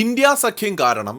India സഖ്യം കാരണം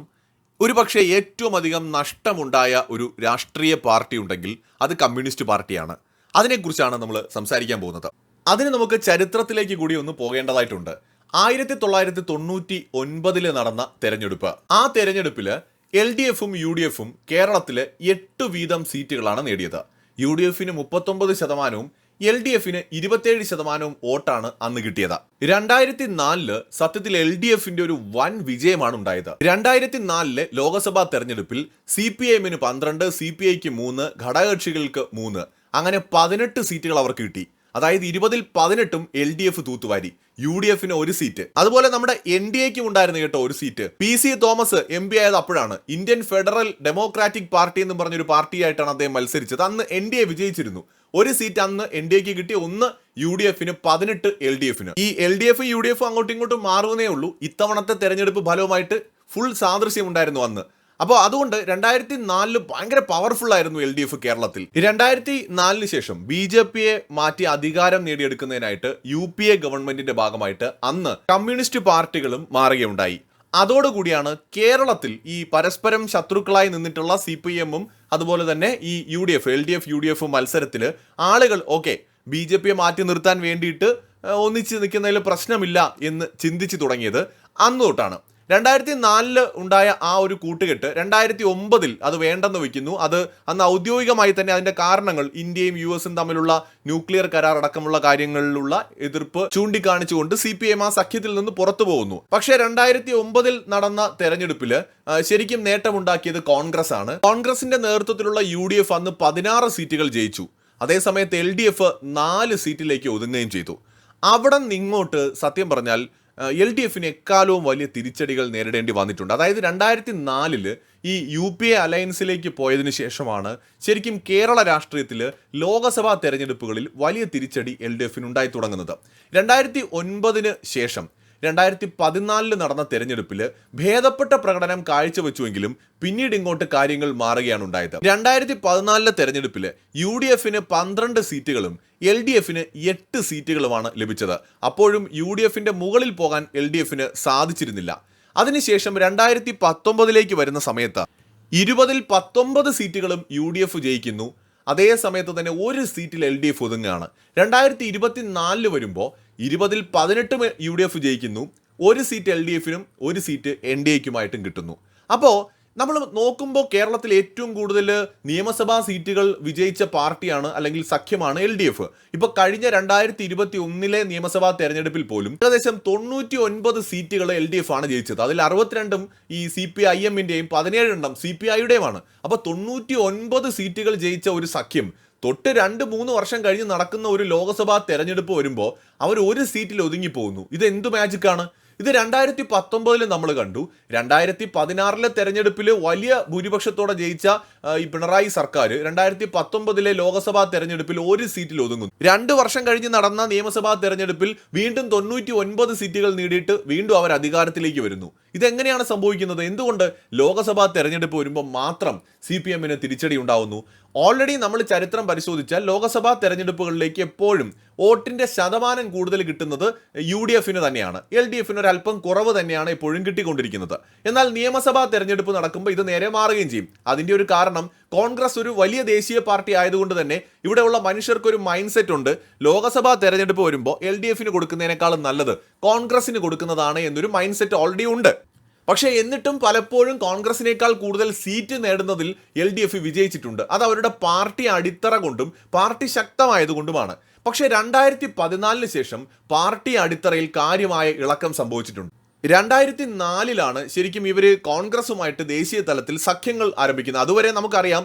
ഒരുപക്ഷെ ഏറ്റവും അധികം നഷ്ടമുണ്ടായ ഒരു രാഷ്ട്രീയ പാർട്ടി ഉണ്ടെങ്കിൽ അത് കമ്മ്യൂണിസ്റ്റ് പാർട്ടിയാണ്. അതിനെക്കുറിച്ചാണ് നമ്മൾ സംസാരിക്കാൻ പോകുന്നത്. അതിന് നമുക്ക് ചരിത്രത്തിലേക്ക് കൂടി ഒന്ന് പോകേണ്ടതായിട്ടുണ്ട്. ആയിരത്തി തൊള്ളായിരത്തി തൊണ്ണൂറ്റി ഒൻപതിൽ നടന്ന തെരഞ്ഞെടുപ്പ്. ആ തെരഞ്ഞെടുപ്പിൽ എൽ ഡി എഫും യു ഡി എഫും കേരളത്തിൽ എട്ട് വീതം സീറ്റുകളാണ് നേടിയത്. യു ഡി എഫിന് മുപ്പത്തൊമ്പത് ശതമാനവും എൽ ഡി എഫിന് ഇരുപത്തിയേഴ് ശതമാനവും വോട്ടാണ് അന്ന് കിട്ടിയത്. രണ്ടായിരത്തി നാലിൽ സത്യത്തിൽ എൽ ഡി എഫിന്റെ ഒരു വൻ വിജയമാണ് ഉണ്ടായത്. രണ്ടായിരത്തി നാലിലെ ലോക്സഭാ തെരഞ്ഞെടുപ്പിൽ സി പി എമ്മിന് പന്ത്രണ്ട് സി പി ഐക്ക് മൂന്ന് ഘടകകക്ഷികൾക്ക് മൂന്ന്. അങ്ങനെ പതിനെട്ട് സീറ്റുകൾ അവർക്ക് കിട്ടി. അതായത് ഇരുപതിൽ പതിനെട്ടും എൽ ഡി എഫ് തൂത്തുവാരി. യു ഡി എഫിന് ഒരു സീറ്റ്. അതുപോലെ നമ്മുടെ എൻ ഡി എക്കും ഉണ്ടായിരുന്നു കേട്ടോ ഒരു seat. P C Thomas M P ആയത് അപ്പോഴാണ്. ഇന്ത്യൻ ഫെഡറൽ ഡെമോക്രാറ്റിക് പാർട്ടി എന്ന് പറഞ്ഞൊരു പാർട്ടിയായിട്ടാണ് അദ്ദേഹം മത്സരിച്ചത്. അന്ന് എൻ ഡി എ വിജയിച്ചിരുന്നു. ഒരു സീറ്റ് അന്ന് എൻ ഡി എക്ക് കിട്ടി ഒന്ന് യു ഡി എഫിന് പതിനെട്ട് എൽ ഡി എഫിന്. ഈ എൽ ഡി എഫും യു ഡി എഫും അങ്ങോട്ടും ഇങ്ങോട്ടും മാറുന്നേ ഉള്ളൂ. ഇത്തവണത്തെ തെരഞ്ഞെടുപ്പ് ഫലവുമായിട്ട് ഫുൾ സാദൃശ്യം ഉണ്ടായിരുന്നു അന്ന്. അപ്പോൾ അതുകൊണ്ട് രണ്ടായിരത്തി നാലിൽ ഭയങ്കര പവർഫുൾ ആയിരുന്നു എൽ ഡി എഫ് കേരളത്തിൽ. രണ്ടായിരത്തി നാലിന് ശേഷം ബി ജെ പിയെ മാറ്റി അധികാരം നേടിയെടുക്കുന്നതിനായിട്ട് യു പി എ ഗവൺമെന്റിന്റെ ഭാഗമായിട്ട് അന്ന് കമ്മ്യൂണിസ്റ്റ് പാർട്ടികളും മാറുകയുണ്ടായി. അതോടുകൂടിയാണ് കേരളത്തിൽ ഈ പരസ്പരം ശത്രുക്കളായി നിന്നിട്ടുള്ള സി പി എമ്മും അതുപോലെ തന്നെ ഈ U D F L D F U D F മത്സരത്തിൽ ആളുകൾ ഓക്കെ ബി ജെ പിയെ മാറ്റി നിർത്താൻ വേണ്ടിയിട്ട് ഒന്നിച്ച് നിൽക്കുന്നതിൽ പ്രശ്നമില്ല എന്ന് ചിന്തിച്ചു തുടങ്ങിയത് അന്ന് തൊട്ടാണ് രണ്ടായിരത്തി നാലിൽ ഉണ്ടായ ആ ഒരു കൂട്ടുകെട്ട് രണ്ടായിരത്തി ഒമ്പതിൽ അത് വേണ്ടെന്ന് വയ്ക്കുന്നു. അത് അന്ന് ഔദ്യോഗികമായി തന്നെ അതിന്റെ കാരണങ്ങൾ ഇന്ത്യയും യു എസും തമ്മിലുള്ള ന്യൂക്ലിയർ കരാർ അടക്കമുള്ള കാര്യങ്ങളിലുള്ള എതിർപ്പ് ചൂണ്ടിക്കാണിച്ചുകൊണ്ട് സി പി എം ആ സഖ്യത്തിൽ നിന്ന് പുറത്തു പോകുന്നു. പക്ഷേ രണ്ടായിരത്തി ഒമ്പതിൽ നടന്ന തെരഞ്ഞെടുപ്പിൽ ശരിക്കും നേട്ടമുണ്ടാക്കിയത് കോൺഗ്രസ് ആണ്. കോൺഗ്രസിന്റെ നേതൃത്വത്തിലുള്ള യു ഡി എഫ് അന്ന് പതിനാറ് സീറ്റുകൾ ജയിച്ചു. അതേസമയത്ത് എൽ ഡി എഫ് നാല് സീറ്റിലേക്ക് ഒതുങ്ങുകയും ചെയ്തു. അവിടെ നിന്നിങ്ങോട്ട് സത്യം പറഞ്ഞാൽ എൽ ഡി എഫിന് എക്കാലവും വലിയ തിരിച്ചടികൾ നേരിടേണ്ടി വന്നിട്ടുണ്ട്. അതായത് രണ്ടായിരത്തി നാലിൽ ഈ യു പി എ അലയൻസിലേക്ക് പോയതിനു ശേഷമാണ് ശരിക്കും കേരള രാഷ്ട്രീയത്തിൽ ലോകസഭാ തെരഞ്ഞെടുപ്പുകളിൽ വലിയ തിരിച്ചടി എൽ ഡി എഫിന് ഉണ്ടായി തുടങ്ങുന്നത്. രണ്ടായിരത്തി ഒൻപതിന് ശേഷം രണ്ടായിരത്തി പതിനാലിൽ നടന്ന തെരഞ്ഞെടുപ്പിൽ ഭേദപ്പെട്ട പ്രകടനം കാഴ്ചവെച്ചുവെങ്കിലും പിന്നീട് ഇങ്ങോട്ട് കാര്യങ്ങൾ മാറുകയാണ് ഉണ്ടായത്. രണ്ടായിരത്തി പതിനാലിലെ തെരഞ്ഞെടുപ്പിൽ യു ഡി എഫിന് പന്ത്രണ്ട് സീറ്റുകളും എൽ ഡി എഫിന് എട്ട് സീറ്റുകളുമാണ് ലഭിച്ചത്. അപ്പോഴും യു ഡി എഫിന്റെ മുകളിൽ പോകാൻ എൽ ഡി എഫിന് സാധിച്ചിരുന്നില്ല. അതിനുശേഷം രണ്ടായിരത്തി പത്തൊമ്പതിലേക്ക് വരുന്ന സമയത്ത് ഇരുപതിൽ പത്തൊമ്പത് സീറ്റുകളും യു ഡി എഫ് ജയിക്കുന്നു. അതേ സമയത്ത് തന്നെ ഒരു സീറ്റിൽ എൽ ഡി എഫ് ഒതുങ്ങുകയാണ്. രണ്ടായിരത്തി ഇരുപത്തിനാലിൽ വരുമ്പോൾ ഇരുപതിൽ പതിനെട്ടും യു ഡി എഫ് ജയിക്കുന്നു. ഒരു സീറ്റ് എൽ ഡി എഫിനും ഒരു സീറ്റ് എൻ ഡി എക്കുമായിട്ടും കിട്ടുന്നു. അപ്പോൾ നമ്മൾ നോക്കുമ്പോൾ കേരളത്തിൽ ഏറ്റവും കൂടുതൽ നിയമസഭാ സീറ്റുകൾ വിജയിച്ച പാർട്ടിയാണ് അല്ലെങ്കിൽ സഖ്യമാണ് എൽ ഡി എഫ്. ഇപ്പോൾ കഴിഞ്ഞ രണ്ടായിരത്തി ഇരുപത്തി ഒന്നിലെ നിയമസഭാ തെരഞ്ഞെടുപ്പിൽ പോലും ഏകദേശം തൊണ്ണൂറ്റി ഒൻപത് സീറ്റുകൾ എൽ ഡി എഫ് ആണ് ജയിച്ചത്. അതിൽ അറുപത്തിരണ്ടും ഈ സി പി ഐ എമ്മിന്റെയും പതിനേഴെണ്ണം സി പി ഐയുടെയുമാണ്. അപ്പോൾ തൊണ്ണൂറ്റി ഒൻപത് സീറ്റുകൾ ജയിച്ച ഒരു സഖ്യം തൊട്ട് രണ്ട് മൂന്ന് വർഷം കഴിഞ്ഞ് നടക്കുന്ന ഒരു ലോക്സഭാ തെരഞ്ഞെടുപ്പ് വരുമ്പോൾ അവർ ഒരു സീറ്റിൽ ഒതുങ്ങി പോകുന്നു. ഇത് എന്ത് മാജിക്കാണ് ഇത് രണ്ടായിരത്തി പത്തൊമ്പതിൽ നമ്മൾ കണ്ടു. രണ്ടായിരത്തി പതിനാറിലെ തെരഞ്ഞെടുപ്പിൽ വലിയ ഭൂരിപക്ഷത്തോടെ ജയിച്ച ഈ പിണറായി സർക്കാർ രണ്ടായിരത്തി പത്തൊമ്പതിലെ ലോക്സഭാ തെരഞ്ഞെടുപ്പിൽ ഒരു സീറ്റിൽ ഒതുങ്ങുന്നു. രണ്ട് വർഷം കഴിഞ്ഞ് നടന്ന നിയമസഭാ തെരഞ്ഞെടുപ്പിൽ വീണ്ടും തൊണ്ണൂറ്റി ഒൻപത് സീറ്റുകൾ നേടിയിട്ട് വീണ്ടും അവർ അധികാരത്തിലേക്ക് വരുന്നു. ഇതെങ്ങനെയാണ് സംഭവിക്കുന്നത്? എന്തുകൊണ്ട് ലോക്സഭാ തെരഞ്ഞെടുപ്പ് വരുമ്പോൾ മാത്രം സി പി എമ്മിന് തിരിച്ചടി ഉണ്ടാവുന്നു? ഓൾറെഡി നമ്മൾ ചരിത്രം പരിശോധിച്ചാൽ ലോക്സഭാ തെരഞ്ഞെടുപ്പുകളിലേക്ക് എപ്പോഴും വോട്ടിന്റെ ശതമാനം കൂടുതൽ കിട്ടുന്നത് യു ഡി എഫിന് തന്നെയാണ്. എൽ ഡി എഫിന് ഒരു അല്പം കുറവ് തന്നെയാണ് ഇപ്പോഴും കിട്ടിക്കൊണ്ടിരിക്കുന്നത്. എന്നാൽ നിയമസഭാ തെരഞ്ഞെടുപ്പ് നടക്കുമ്പോൾ ഇത് നേരെ മാറുകയും ചെയ്യും. അതിന്റെ ഒരു കാരണം കോൺഗ്രസ് ഒരു വലിയ ദേശീയ പാർട്ടി ആയതുകൊണ്ട് തന്നെ ഇവിടെയുള്ള മനുഷ്യർക്ക് ഒരു മൈൻഡ് സെറ്റ് ഉണ്ട്. ലോക്സഭാ തെരഞ്ഞെടുപ്പ് വരുമ്പോൾ എൽ ഡി എഫിന് കൊടുക്കുന്നതിനേക്കാളും നല്ലത് കോൺഗ്രസിന് കൊടുക്കുന്നതാണ് എന്നൊരു മൈൻഡ് സെറ്റ് ഓൾറെഡി ഉണ്ട്. പക്ഷേ എന്നിട്ടും പലപ്പോഴും കോൺഗ്രസിനേക്കാൾ കൂടുതൽ സീറ്റ് നേടുന്നതിൽ എൽ ഡി എഫ് വിജയിച്ചിട്ടുണ്ട്. അത് അവരുടെ പാർട്ടി അടിത്തറ കൊണ്ടും പാർട്ടി ശക്തമായതുകൊണ്ടുമാണ്. പക്ഷേ രണ്ടായിരത്തി പതിനാലിന് ശേഷം പാർട്ടി അടിത്തറയിൽ കാര്യമായ ഇളക്കം സംഭവിച്ചിട്ടുണ്ട്. രണ്ടായിരത്തി നാലിലാണ് ശരിക്കും ഇവർ കോൺഗ്രസുമായിട്ട് ദേശീയ തലത്തിൽ സഖ്യങ്ങൾ ആരംഭിക്കുന്നത്. അതുവരെ നമുക്കറിയാം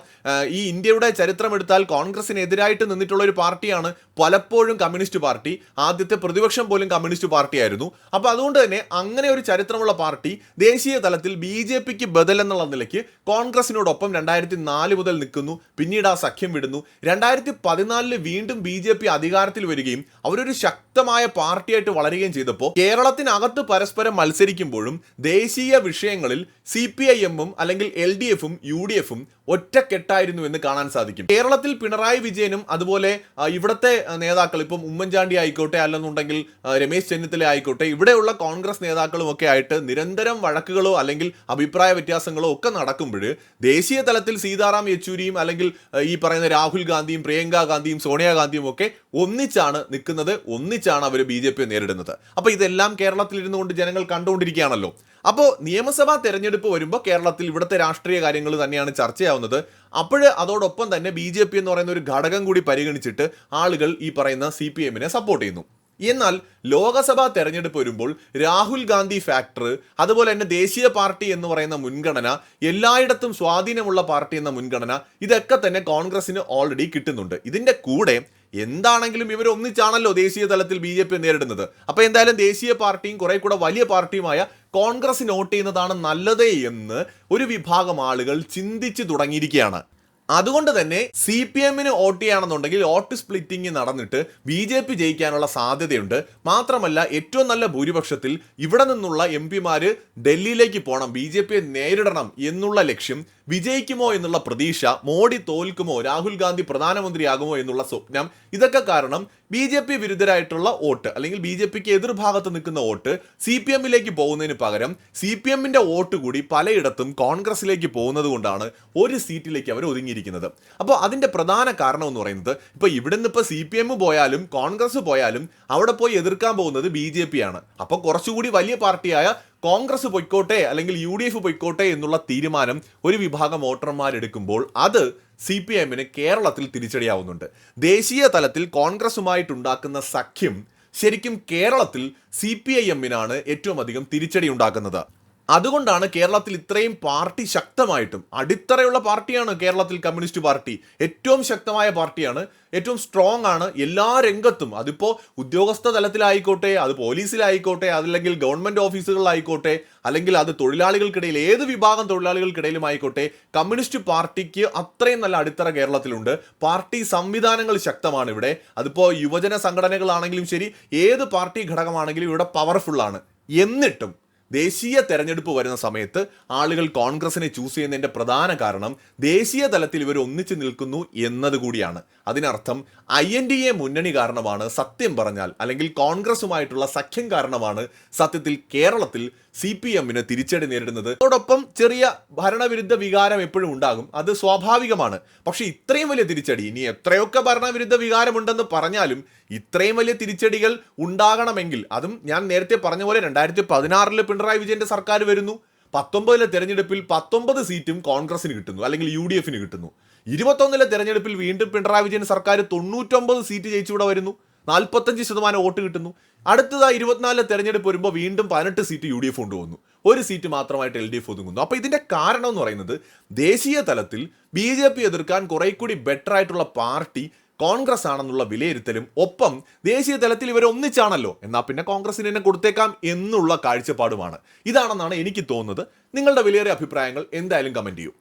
ഈ ഇന്ത്യയുടെ ചരിത്രം എടുത്താൽ കോൺഗ്രസിനെതിരായിട്ട് നിന്നിട്ടുള്ള ഒരു പാർട്ടിയാണ് പലപ്പോഴും കമ്മ്യൂണിസ്റ്റ് പാർട്ടി. ആദ്യത്തെ പ്രതിപക്ഷം പോലും കമ്മ്യൂണിസ്റ്റ് പാർട്ടിയായിരുന്നു. അപ്പോൾ അതുകൊണ്ട് തന്നെ അങ്ങനെ ഒരു ചരിത്രമുള്ള പാർട്ടി ദേശീയ തലത്തിൽ ബി ജെ പിക്ക് ബദൽ എന്നുള്ള നിലയ്ക്ക് കോൺഗ്രസിനോടൊപ്പം രണ്ടായിരത്തി നാല് മുതൽ നിൽക്കുന്നു. പിന്നീട് ആ സഖ്യം വിടുന്നു. രണ്ടായിരത്തി പതിനാലിൽ വീണ്ടും ബി ജെ പി അധികാരത്തിൽ വരികയും അവരൊരു ശക്തമായ പാർട്ടിയായിട്ട് വളരുകയും ചെയ്തപ്പോൾ കേരളത്തിനകത്ത് പരസ്പരം മത്സരം മത്സരിക്കുമ്പോഴും ദേശീയ വിഷയങ്ങളിൽ സി പി ഐ എമ്മും അല്ലെങ്കിൽ എൽ ഡി എഫും യു ഡി എഫും ഒറ്റക്കെട്ടായിരുന്നു എന്ന് കാണാൻ സാധിക്കും. കേരളത്തിൽ പിണറായി വിജയനും അതുപോലെ ഇവിടത്തെ നേതാക്കൾ ഇപ്പം ഉമ്മൻചാണ്ടി ആയിക്കോട്ടെ അല്ലെന്നുണ്ടെങ്കിൽ രമേശ് ചെന്നിത്തല ആയിക്കോട്ടെ ഇവിടെയുള്ള കോൺഗ്രസ് നേതാക്കളും ഒക്കെ ആയിട്ട് നിരന്തരം വഴക്കുകളോ അല്ലെങ്കിൽ അഭിപ്രായ വ്യത്യാസങ്ങളോ ഒക്കെ നടക്കുമ്പോൾ ദേശീയ തലത്തിൽ സീതാറാം യെച്ചൂരിയും അല്ലെങ്കിൽ ഈ പറയുന്ന രാഹുൽ ഗാന്ധിയും പ്രിയങ്ക ഗാന്ധിയും സോണിയാഗാന്ധിയും ഒക്കെ ഒന്നിച്ചാണ് നിൽക്കുന്നത് ഒന്നിച്ചാണ് അവർ ബി നേരിടുന്നത്. അപ്പോൾ ഇതെല്ലാം കേരളത്തിൽ ഇരുന്നുകൊണ്ട് ജനങ്ങൾ കണ്ടുകൊണ്ടിരിക്കുകയാണല്ലോ. അപ്പോൾ നിയമസഭാ തെരഞ്ഞെടുപ്പ് വരുമ്പോൾ കേരളത്തിൽ ഇവിടുത്തെ രാഷ്ട്രീയ കാര്യങ്ങൾ തന്നെയാണ് ചർച്ചയാവുന്നത്. അപ്പോൾ അതോടൊപ്പം തന്നെ ബി ജെ പി എന്ന് പറയുന്ന ഒരു ഘടകം കൂടി പരിഗണിച്ചിട്ട് ആളുകൾ ഈ പറയുന്ന സി പി എമ്മിനെ സപ്പോർട്ട് ചെയ്യുന്നു. എന്നാൽ ലോകസഭാ തെരഞ്ഞെടുപ്പ് വരുമ്പോൾ രാഹുൽ ഗാന്ധി ഫാക്ടർ അതുപോലെ തന്നെ ദേശീയ പാർട്ടി എന്ന് പറയുന്ന മുൻഗണന എല്ലായിടത്തും സ്വാധീനമുള്ള പാർട്ടി എന്ന മുൻഗണന ഇതൊക്കെ തന്നെ കോൺഗ്രസിന് ഓൾറെഡി കിട്ടുന്നുണ്ട്. ഇതിന്റെ കൂടെ എന്താണെങ്കിലും ഇവർ ഒന്നിച്ചാണല്ലോ ദേശീയ തലത്തിൽ ബി ജെ പി നേരിടുന്നത്. അപ്പോൾ എന്തായാലും ദേശീയ പാർട്ടിയും കുറെ കൂടെ വലിയ പാർട്ടിയുമായ കോൺഗ്രസ് നോട്ട് ചെയ്യുന്നതാണ് നല്ലത് എന്ന് ഒരു വിഭാഗം ആളുകൾ ചിന്തിച്ചു തുടങ്ങിയിരിക്കുകയാണ്. അതുകൊണ്ട് തന്നെ സി പി എമ്മിന് വോട്ട് ചെയ്യുകയാണെന്നുണ്ടെങ്കിൽ വോട്ട് സ്പ്ലിറ്റിംഗ് നടന്നിട്ട് ബി ജെ പി ജയിക്കാനുള്ള സാധ്യതയുണ്ട്. മാത്രമല്ല ഏറ്റവും നല്ല ഭൂരിപക്ഷത്തിൽ ഇവിടെ നിന്നുള്ള എം പിമാര് ഡൽഹിയിലേക്ക് പോകണം ബി ജെ പിയെ നേരിടണം എന്നുള്ള ലക്ഷ്യം വിജയിക്കുമോ എന്നുള്ള പ്രതീക്ഷ മോഡി തോൽക്കുമോ? രാഹുൽ ഗാന്ധി പ്രധാനമന്ത്രിയാകുമോ എന്നുള്ള സ്വപ്നം. ഇതൊക്കെ കാരണം ബി ജെ പി വിരുദ്ധരായിട്ടുള്ള വോട്ട് അല്ലെങ്കിൽ ബി ജെ പിക്ക് എതിർഭാഗത്ത് നിൽക്കുന്ന വോട്ട് സി പി എമ്മിലേക്ക് പോകുന്നതിന് പകരം സി പി എമ്മിന്റെ വോട്ട് കൂടി പലയിടത്തും കോൺഗ്രസിലേക്ക് പോകുന്നത് കൊണ്ടാണ് ഒരു സീറ്റിലേക്ക് അവർ ഒതുങ്ങിയിരിക്കുന്നത്. അപ്പോൾ അതിന്റെ പ്രധാന കാരണം എന്ന് പറയുന്നത് ഇപ്പൊ നിന്ന് ഇപ്പൊ സി പി എം പോയാലും കോൺഗ്രസ് പോയാലും അവിടെ പോയി എതിർക്കാൻ പോകുന്നത് ബി ജെ പി ആണ്. അപ്പോൾ കുറച്ചുകൂടി വലിയ പാർട്ടിയായ കോൺഗ്രസ് പൊയ്ക്കോട്ടെ അല്ലെങ്കിൽ യു ഡി എഫ് പൊയ്ക്കോട്ടെ എന്നുള്ള തീരുമാനം ഒരു വിഭാഗം വോട്ടർമാരെടുക്കുമ്പോൾ അത് സി പി എമ്മിന് കേരളത്തിൽ തിരിച്ചടിയാവുന്നുണ്ട്. ദേശീയ തലത്തിൽ കോൺഗ്രസുമായിട്ടുണ്ടാക്കുന്ന സഖ്യം ശരിക്കും കേരളത്തിൽ സി പി ഐ എമ്മിനാണ് ഏറ്റവും അധികം തിരിച്ചടി ഉണ്ടാക്കുന്നത്. അതുകൊണ്ടാണ് കേരളത്തിൽ ഇത്രയും പാർട്ടി ശക്തമായിട്ടും അടിത്തറയുള്ള പാർട്ടിയാണ് കേരളത്തിൽ കമ്മ്യൂണിസ്റ്റ് പാർട്ടി ഏറ്റവും ശക്തമായ പാർട്ടിയാണ് ഏറ്റവും സ്ട്രോങ് ആണ് എല്ലാ രംഗത്തും. അതിപ്പോൾ ഉദ്യോഗസ്ഥ തലത്തിലായിക്കോട്ടെ അത് പോലീസിലായിക്കോട്ടെ അതല്ലെങ്കിൽ ഗവൺമെന്റ് ഓഫീസുകളിലായിക്കോട്ടെ അല്ലെങ്കിൽ അത് തൊഴിലാളികൾക്കിടയിൽ ഏത് വിഭാഗം തൊഴിലാളികൾക്കിടയിലും ആയിക്കോട്ടെ കമ്മ്യൂണിസ്റ്റ് പാർട്ടിക്ക് അത്രയും നല്ല അടിത്തറ കേരളത്തിലുണ്ട്. പാർട്ടി സംവിധാനങ്ങൾ ശക്തമാണ് ഇവിടെ അതിപ്പോൾ യുവജന സംഘടനകളാണെങ്കിലും ശരി ഏത് പാർട്ടി ഘടകമാണെങ്കിലും ഇവിടെ പവർഫുള്ളാണ് എന്നിട്ടും ദേശീയ തെരഞ്ഞെടുപ്പ് വരുന്ന സമയത്ത് ആളുകൾ കോൺഗ്രസിനെ ചൂസ് ചെയ്യുന്നതിന്റെ പ്രധാന കാരണം ദേശീയ തലത്തിൽ ഇവർ ഒന്നിച്ചു നിൽക്കുന്നു എന്നതുകൂടിയാണ് അതിനർത്ഥം ഐ എൻ ഡി എ മുന്നണി കാരണമാണ് സത്യം പറഞ്ഞാൽ അല്ലെങ്കിൽ കോൺഗ്രസുമായിട്ടുള്ള സഖ്യം കാരണമാണ് സത്യത്തിൽ കേരളത്തിൽ സി പി എമ്മിന് തിരിച്ചടി നേരിടുന്നത്. അതോടൊപ്പം ചെറിയ ഭരണവിരുദ്ധ വികാരം എപ്പോഴും ഉണ്ടാകും. അത് സ്വാഭാവികമാണ്. പക്ഷേ ഇത്രയും വലിയ തിരിച്ചടി ഇനി എത്രയൊക്കെ ഭരണവിരുദ്ധ വികാരമുണ്ടെന്ന് പറഞ്ഞാലും ഇത്രയും വലിയ തിരിച്ചടികൾ ഉണ്ടാകണമെങ്കിൽ അതും ഞാൻ നേരത്തെ പറഞ്ഞ പോലെ രണ്ടായിരത്തി പതിനാറിൽ പിണറായി വിജയന്റെ സർക്കാർ വരുന്നു. പത്തൊമ്പതിലെ തെരഞ്ഞെടുപ്പിൽ പത്തൊമ്പത് സീറ്റും കോൺഗ്രസിന് കിട്ടുന്നു അല്ലെങ്കിൽ യു ഡി എഫിന് കിട്ടുന്നു. ഇരുപത്തൊന്നിലെ തെരഞ്ഞെടുപ്പിൽ വീണ്ടും പിണറായി വിജയൻ സർക്കാർ തൊണ്ണൂറ്റൊമ്പത് സീറ്റ് ജയിച്ചുകൂടെ വരുന്നു. നാൽപ്പത്തഞ്ച് ശതമാനം വോട്ട് കിട്ടുന്നു. അടുത്തതായി ഇരുപത്തിനാലിലെ തെരഞ്ഞെടുപ്പ് വരുമ്പോൾ വീണ്ടും പതിനെട്ട് സീറ്റ് യു ഡി എഫ് കൊണ്ടുവന്നു. ഒരു സീറ്റ് മാത്രമായിട്ട് എൽ ഡി എഫ് ഒതുങ്ങുന്നു. അപ്പോൾ ഇതിന്റെ കാരണം എന്ന് പറയുന്നത് ദേശീയ തലത്തിൽ ബി ജെ പി എതിർക്കാൻ കുറെ കൂടി ബെറ്റർ ആയിട്ടുള്ള പാർട്ടി കോൺഗ്രസ് ആണെന്നുള്ള വിലയിരുത്തലും ഒപ്പം ദേശീയ തലത്തിൽ ഇവർ ഒന്നിച്ചാണല്ലോ എന്നാൽ പിന്നെ കോൺഗ്രസിന് തന്നെ കൊടുത്തേക്കാം എന്നുള്ള കാഴ്ചപ്പാടുമാണ്. ഇതാണെന്നാണ് എനിക്ക് തോന്നുന്നത്. നിങ്ങളുടെ വിലയേറിയ അഭിപ്രായങ്ങൾ എന്തായാലും കമന്റ് ചെയ്യൂ.